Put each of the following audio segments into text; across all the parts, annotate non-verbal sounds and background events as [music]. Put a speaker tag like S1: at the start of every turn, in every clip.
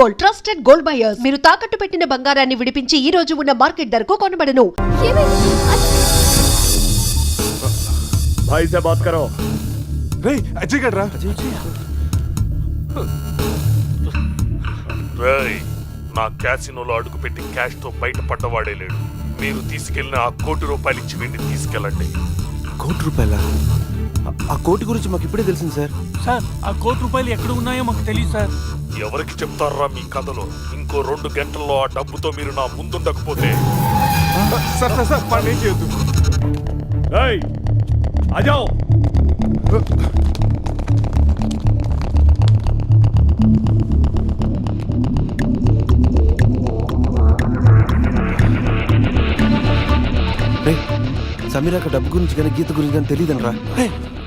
S1: Gold trusted gold buyers మీరు తాకట్టు పెట్టిన బంగారాన్ని విడిపించి ఈ రోజు ఉన్న మార్కెట్ ధరకు కొనబడను
S2: भाई से बात करो
S3: రే అజయ్ గడ్రా
S4: రేయ్ నా క్యాసినోలో అడుగుపెట్టి క్యాష్ తో బయటపడ్డవాడే లేడు మీరు తీసుకెళ్లిన ఆ కోటి రూపాయలు ఇచ్చి వీడిని తీసుకెళ్ళండి
S3: కోటి రూపాయల ఆ కోటి గురించి మాకు ఇప్పుడే తెలిసింది సార్.
S5: సార్ ఆ కోటి రూపాయలు ఎక్కడ ఉన్నాయో మాకు తెలియదు సార్.
S4: ఎవరికి చెప్తారా మీ కథలో? ఇంకో రెండు గంటల్లో ఆ డబ్బుతో మీరు నా ముందుండకపోతే.
S3: సార్ సార్ సార్ పని చేయొద్దు. అజావ్! సమీరాకు డబ్బు గురించి కానీ గీత గురించి కానీ తెలియదనరా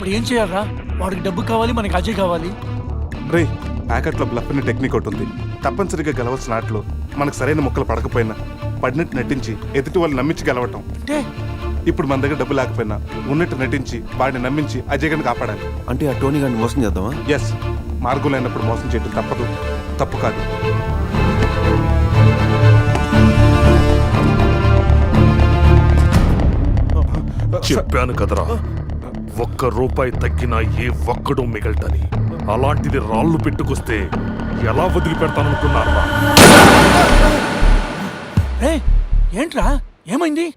S5: ఇప్పుడు ఏం చేయాలరా? వాడికి డబ్బు కావాలి మనకి అజయ్ కావాలి.
S6: రే ప్యాకెట్లో బ్లఫ్ అనే టెక్నిక్ ఒకటి ఉంది. తప్పనిసరిగా గెలవాల్సిన ఆటలో మనకు సరైన ముక్కలు పడకపోయినా పడినట్టు నటించి ఎదుటి వాళ్ళు నమ్మించి గెలవటం.
S5: అంటే
S6: ఇప్పుడు మన దగ్గర డబ్బు లేకపోయినా ఉన్నట్టు నటించి వాడిని నమ్మించి అజయ్ గడిని కాపాడాలి.
S3: అంటే ఆ టోనీ గారిని మోసం చేద్దామా?
S6: ఎస్ మార్గం లేనప్పుడు మోసం చేయడం తప్పదు. తప్పు కాదు.
S4: చెప్పాను కదరా. ఒక్క రూపాయి తగ్గినా ఏ ఒక్కడు మిగలటని. అలాంటిది రాళ్ళు పెట్టుకొస్తే ఎలా వదిలిపెడతాననుకున్నారా?
S5: ఏంట్రా? ఏమైంది?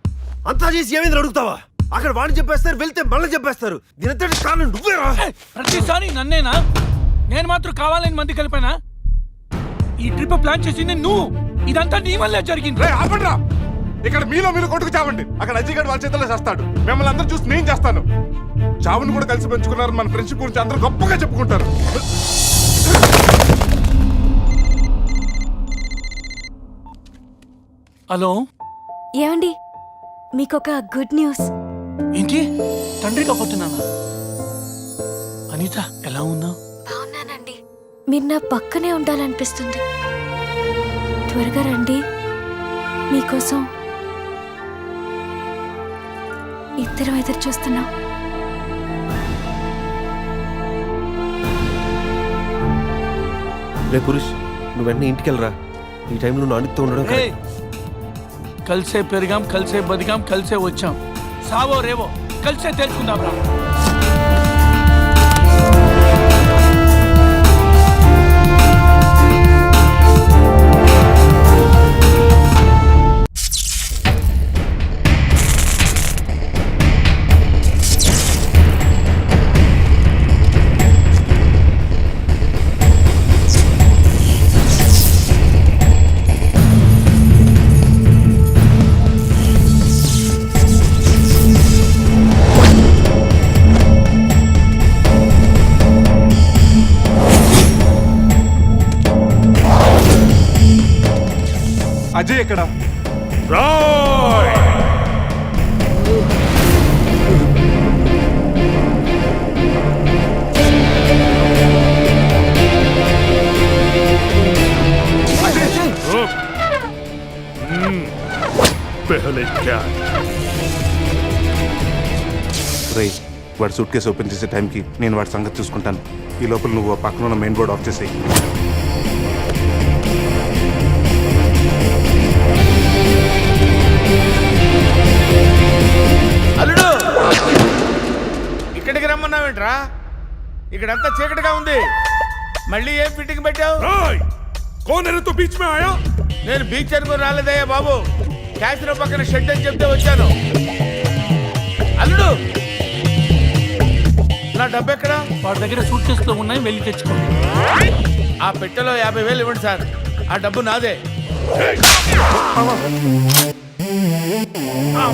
S7: అంతా చేసి ఏమైంది అడుగుతావా? అక్కడ వాడిని చెప్పేస్తారు వెళ్తే మళ్ళీ చెప్పేస్తారు. దీని కారణం నువ్వేరా?
S5: ప్రతిసారి నన్నేనా? నేను మాత్రం కావాలని మంది కలిపానా? ఈ ట్రిప్ ప్లాన్ చేసింది నువ్వు. ఇదంతా నీ వల్లే జరిగింది.
S6: రే ఆపండ్రా. ఇక్కడ మీలో మీరు కొట్టుకు చావండి. అక్కడ అజయ్ గడ్ వాళ్ళ చేతిలో చేస్తాడు. మిమ్మల్ని అందరూ చూసి నేను చేస్తాను. చావుని కూడా కలిసి పెంచుకున్నారు. మన ఫ్రెండ్షిప్ గురించి అందరూ గొప్పగా చెప్పుకుంటారు.
S5: హలో?
S8: ఏమండి? మీకొక గుడ్ న్యూస్.
S5: ఏంటి? తండ్రి కాబోతున్నానా అనిత ఎలా ఉన్నావు?
S8: బాగున్నానండి. మీరు నా పక్కనే ఉండాలనిపిస్తుంది. త్వరగా రండి. మీకోసం ఇద్దరం ఎదురు చూస్తున్నాం.
S3: రే పురుష్ నువ్వు వెంటనే ఇంటికి వెళ్ళరా ఈ టైంలో నువ్వు ఉండడం.
S5: కలిసే పెరిగాం కలిసే బతికాం కలిసే వచ్చాం. సావో రేవో కలిసే తెలుసుకుందాం రా.
S6: అజయ్ ఎక్కడ?
S4: రాయ్
S6: వాడు సూట్ కేసు ఓపెన్ చేసే టైంకి నేను వాడి సంగతి చూసుకుంటాను. ఈ లోపల నువ్వు పక్కన ఉన్న మెయిన్ బోర్డు ఆఫ్ చేసేయి.
S7: ఇక్కడికి రమ్మన్నావేంట్రా ఇక్కడంతా చీకటిగా ఉంది మళ్ళీ ఏం ఫిట్టింగ్ పెట్టావు
S4: राय कौन है रे तू बीच में आया
S7: నేను బీచ్ అనుకుని రాలేదయ్యా బాబు క్యాసినో పక్కన షెడ్ అని చెప్తే వచ్చాను అల్లుడు నా డబ్బు ఎక్కడ
S5: వాడి దగ్గర సూట్ కేసులో ఉన్నాయి వెళ్ళి తెచ్చుకో
S7: ఆ పెట్టెలో యాభై వేలు ఇవ్వండి సార్ ఆ డబ్బు నాదే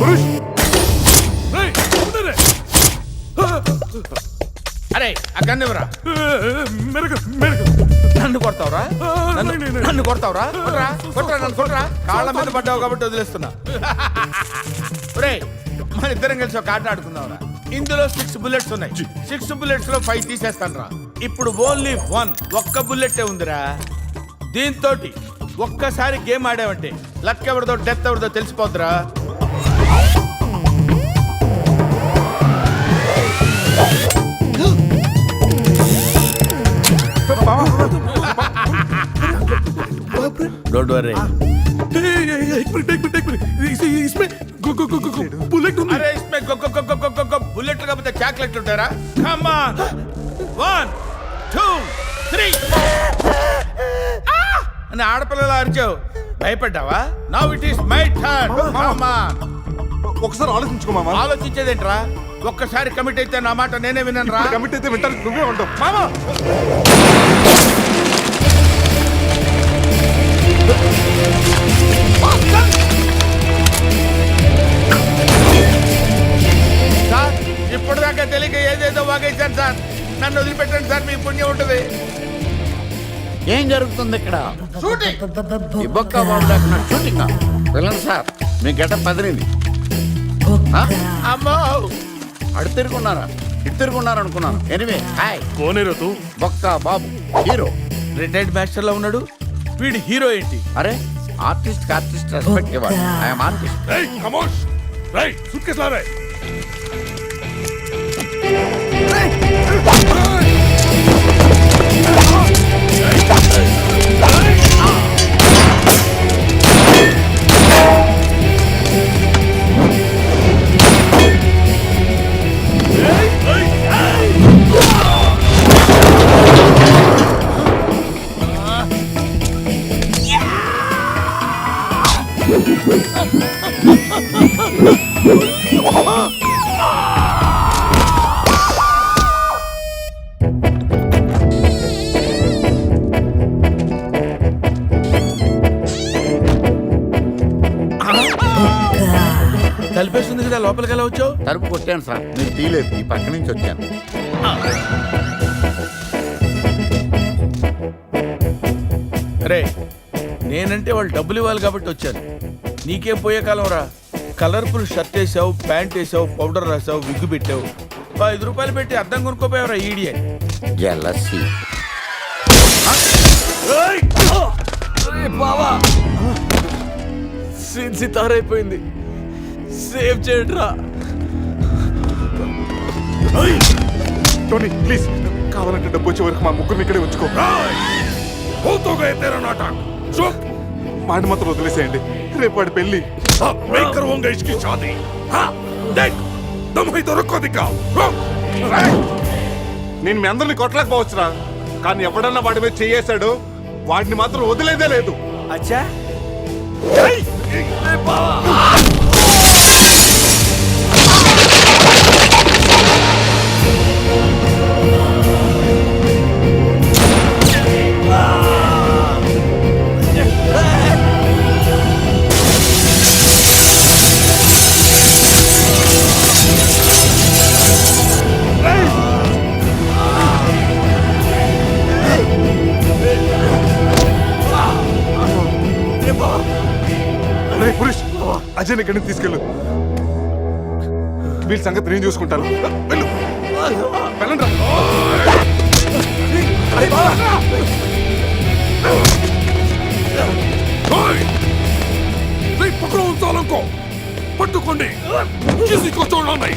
S6: పురుష్
S4: రేయ్, उधर है
S7: అరే అక్కడ గన్ను
S4: మెరుగు మెరగ.
S7: నన్ను కొడతావురా? నన్ను- కొడతావురా? కొట్రా కొట్టరా నన్ను కొట్రా. కాళ్ళ మీద పడ్డావు కాబట్టి వదిలేస్తున్నా. [laughs] ఒరేయ్ మన ఇద్దరం కలిసి ఒక ఆట ఆడుకుందాంరా. ఇందులో సిక్స్ బుల్లెట్స్ ఉన్నాయి. సిక్స్ బుల్లెట్స్లో ఫైవ్ తీసేస్తాను రా ఇప్పుడు ఓన్లీ వన్ ఒక్క బుల్లెటే ఉందిరా. దీంతో ఒక్కసారి గేమ్ ఆడావంటే లక్ ఎవరిదో డెత్ ఎవరిదో తెలిసిపోద్దురా. డోంట్ వరీ బుల్లెట్ కాకపోతే త్రీ ah! ఆడపిల్లలు అరిచావు. భయపడ్డావా? Now it is my turn
S6: ఒకసారి ఆలోచించుకో ఆలోచించేది
S7: ఏంట్రా ఒక్కసారి కమిట్ అయితే నా మాట నేనే విన్నాను రా
S6: కమిట్ అయితే వింటారు నువ్వే ఉంటావు. మామా!
S7: సార్ ఇప్పటిదాకా తెలియక ఏదేదో వాగేశాను సార్. నన్ను వదిలిపెట్టండి సార్ మీ పుణ్యం ఉంటుంది.
S9: ఏం జరుగుతుంది ఇక్కడ?
S7: షూటింగ్!
S9: ఈ బొక్క బాబు లేకుండా షూటింగ్ వెళ్ళండి సార్ మీ గడ్డ పదిలింది ఆ?
S7: అమ్మో!
S9: అడు తిరుగున్నారా? ఇటు తిరుగున్నారు అనుకున్నాను. ఎనివే హాయ్
S4: కోనేరు తూ
S9: బొక్క బాబు హీరో
S7: రిటైర్డ్ మాస్టర్లో ఉన్నాడు. వీడు హీరో ఏంటి?
S9: అరే ఆర్టిస్ట్ ఆర్టిస్ట్ రెస్పెక్ట్ ఇవ్వాలి. ఐఎమ్ ఆర్టిస్ట్
S4: రేయ్ ఖమోష్ రేయ్ సుట్కేస్ లా
S9: కొట్టాను సార్. మీరు తీయలేదు ఈ పక్క నుంచి వచ్చాను.
S7: రే నేనంటే వాళ్ళు డబ్బులు ఇవ్వాలి కాబట్టి వచ్చాను. నీకేం పోయే కాలం రా? కలర్ఫుల్ షర్ట్ వేసావు ప్యాంట్ వేసావు పౌడర్ రాసావు విగ్గు పెట్టావు. ఐదు రూపాయలు పెట్టి అద్దం కొనుక్కోపోయావురా ఈడియట్
S9: జలసి
S3: సీన్ సితారైపోయింది సేవ్ చేయడ్రా.
S6: Tony please. కావాలంటే డబ్బు వచ్చే వరకు మా ముగ్గురు ఇక్కడే ఉంచుకో.
S4: భూతోగా ఎత్తేరా నాట చూప్
S6: మాట మాత్రం వదిలేసేయండి. రేపు వాడి
S4: పెళ్ళి మేకర్ వంగ ఇష్కి షాది. దేక్. దమ్హై
S6: దొరకదు నేను మీ అందరిని కొట్టలేకపోవచ్చురా కానీ ఎవడన్నా వాడి మీద చేయేశాడు వాడిని మాత్రం వదిలేదే లేదు.
S3: అచ్చా.
S6: సంగతి నేను చూసుకుంటాను. వెళ్ళు. వెళ్ళండి
S4: పక్కన ఉంచాలనుకో. పట్టుకోండి. చూసి కూర్చోండి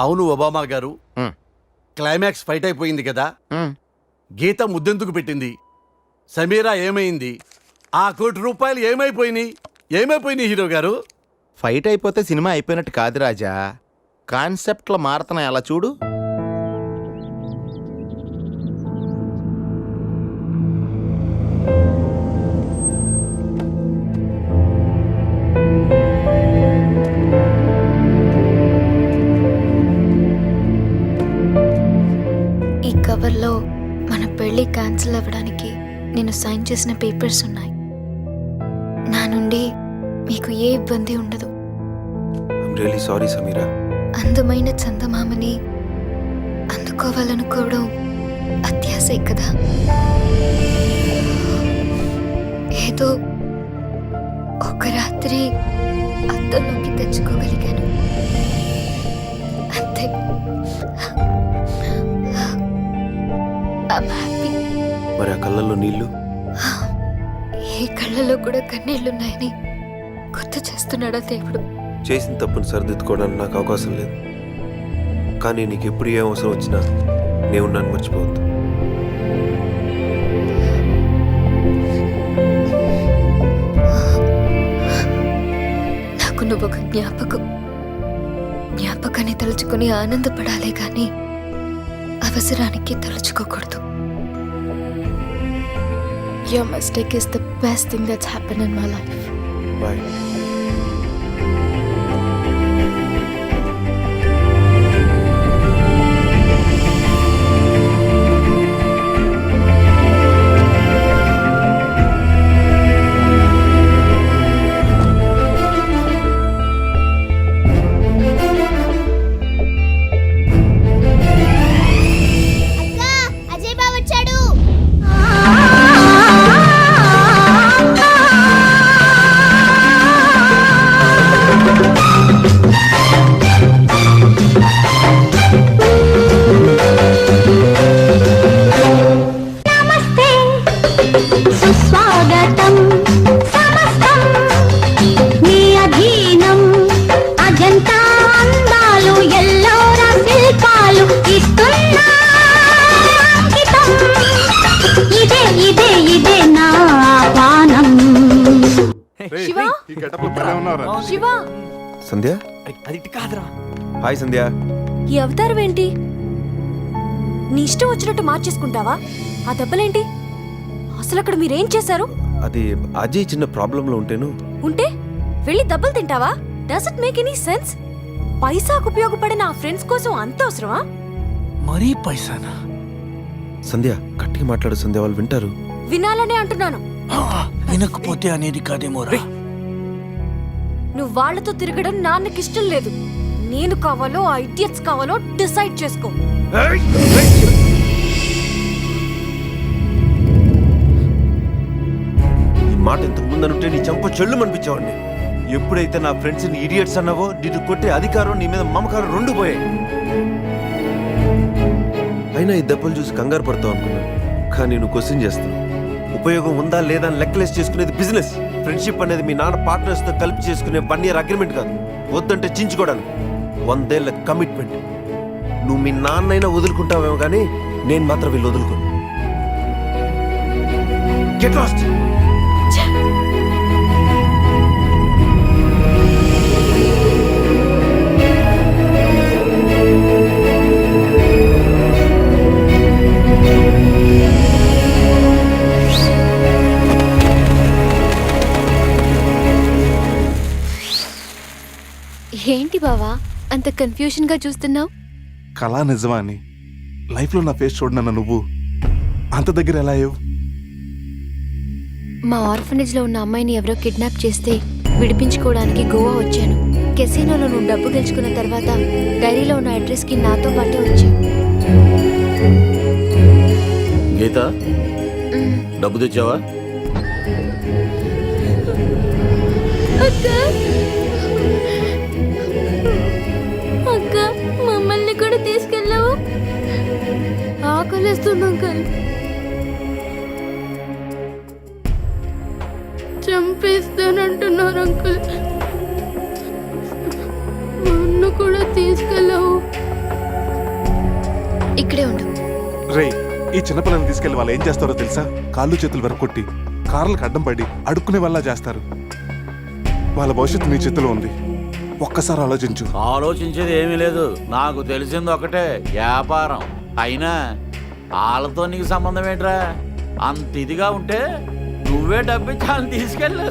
S10: అవును ఒబామా గారు.
S11: మ్.
S10: క్లైమాక్స్ ఫైట్ అయిపోయింది కదా.
S11: మ్.
S10: గీత ముద్దెందుకు పెట్టింది? సమీరా ఏమైంది? ఆ కోటి రూపాయలు ఏమైపోయినాయి? ఏమైపోయినాయి హీరో గారు?
S11: ఫైట్ అయిపోతే సినిమా అయిపోయినట్టు కాదు రాజా. కాన్సెప్ట్లో మారుతున్నాయి అలా చూడు.
S8: చేసిన పేపర్స్ ఉన్నాయి. నా నుండి మీకు ఏ ఇబ్బంది ఉండదు.
S3: రియలీ సారీ సమీరా
S8: అందమైన చందమామని అందుకోవాలనుకోవడం అత్యాశే కదా. ఏదో ఒక రాత్రి అద్దంలోకి తెచ్చుకోగలిగాను. అంతే.
S3: మరి ఆ కళ్ళల్లో నీళ్ళు
S8: ఈ కళ్ళలో కూడా కన్నీళ్ళున్నాయని గుర్తు చేస్తున్నాడా దేవుడు?
S3: చేసిన తప్పును సరిదిద్దుకోవడానికి నాకు అవకాశం లేదు. కానీ నీకు ఎప్పుడు ఏ అవసరం వచ్చినా నేను నన్ను మర్చిపోవద్దు.
S8: నాకు నువ్వు ఒక జ్ఞాపకం జ్ఞాపకాన్ని తలుచుకుని ఆనందపడాలే గాని అవసరానికి తలుచుకోకూడదు. Your mistake is the best thing that's happened in my life.
S12: Bye
S6: Shiva?
S12: ఈ గెటప్ భలే ఉన్నావురా
S6: శివ?
S3: సంధ్య?
S10: అది ఇటు కాదురా.
S3: హాయ్ సంధ్య.
S8: ఈ అవతారం ఏంటి? నీ ఇష్టం వచ్చినట్టు మార్చేసుకుంటావా? ఆ దెబ్బలేంటి? అసలు అక్కడ మీరేం చేశారు?
S3: అది అజయ్ చిన్న ప్రాబ్లంలో ఉంటేను.
S8: ఉంటే? వెళ్ళి దెబ్బలు తింటావా? Does it make any sense పైసాకు ఉపయోగపడిన ఆ ఫ్రెండ్స్ కోసం అంత అవసరమా?
S5: మరీ పైసానా?
S3: సంధ్య గట్టిగా మాట్లాడు సంధ్య వాళ్ళు వింటారు.
S8: వినాలనే అంటున్నాను.
S5: వినకపోతే అనేది కాదేమో రా
S8: నువ్వు వాళ్ళతో తిరగడం నాన్నకి ఇష్టం లేదు. నేను కావాలో ఆ ఇడియట్స్ కావాలో డిసైడ్ చేసుకో.
S3: ఈ మాట ఇంతకు ముందు అనుంటే నీ చంప చెల్లు అనిపించేవాడిని ఎప్పుడైతే నా ఫ్రెండ్స్ని ఇడియట్స్ అన్నావో నిన్ను కొట్టే అధికారం నీ మీద మమకారం రెండు పోయాయి. అయినా ఈ దెబ్బలు చూసి కంగారు పడతావు అనుకున్నాను. కానీ నువ్వు క్వశ్చన్ చేస్తావు ఉపయోగం ఉందా లేదా అని లెక్కలేసి చేసుకునేది బిజినెస్. ఫ్రెండ్షిప్ అనేది మీ నాన్న పార్ట్నర్స్తో కలిపి చేసుకునే వన్ ఇయర్ అగ్రిమెంట్ కాదు. వద్దంటే చించుకోవడానికి. వందేళ్ళ కమిట్మెంట్. నువ్వు మీ నాన్నైనా వదులుకుంటావేమో కానీ నేను మాత్రం వీళ్ళు వదులుకోను. Get lost!
S8: ఏంటి బావా? అంత కన్ఫ్యూజన్గా చూస్తున్నావు?
S12: కళా నిజమా అని లైఫ్లో నా ఫేస్ చూడనన్న నువ్వు. అంత దగ్గర ఎలా అయ్యావు?
S8: మా ఆర్ఫనేజ్లో ఉన్న అమ్మాయిని ఎవరో కిడ్నాప్ చేస్తే విడిపించుకోవడానికి గోవా వచ్చాను. కెసినోలో నువ్వు డబ్బు గెలుచుకున్న తర్వాత డైరీలో ఉన్న అడ్రస్కి నాతో పాటే వచ్చావు.
S10: గీత? డబ్బు తెచ్చావా?
S8: అంకల్ చంపేస్తానంటున్నారు అంకుల్. నన్ను కూడా తీసుకెళ్ళావు. ఇక్కడే ఉండు.
S6: రే ఈ చిన్నపిల్లల్ని తీసుకెళ్ళి వాళ్ళు ఏం చేస్తారో తెలుసా? కాళ్ళు చేతులు వెరకొట్టి కార్లకు అడ్డం పడి అడుక్కునే వల్ల చేస్తారు. వాళ్ళ భవిష్యత్తు నీ చేతిలో ఉంది. ఒక్కసారి ఆలోచించు.
S10: ఆలోచించేది ఏమీ లేదు. నాకు తెలిసింది ఒకటే వ్యాపారం. అయినా వాళ్ళతో నీకు సంబంధం ఏంట్రా? అంత ఇదిగా ఉంటే నువ్వే డబ్బిచ్చి వాళ్ళని తీసుకెళ్ళు.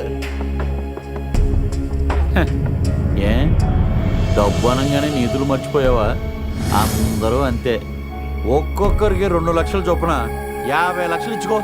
S10: ఏ? డబ్బు అనగానే నీతులు మర్చిపోయావా? అందరూ అంతే. ఒక్కొక్కరికి రెండు లక్షలు చొప్పున యాభై లక్షలు ఇచ్చుకో.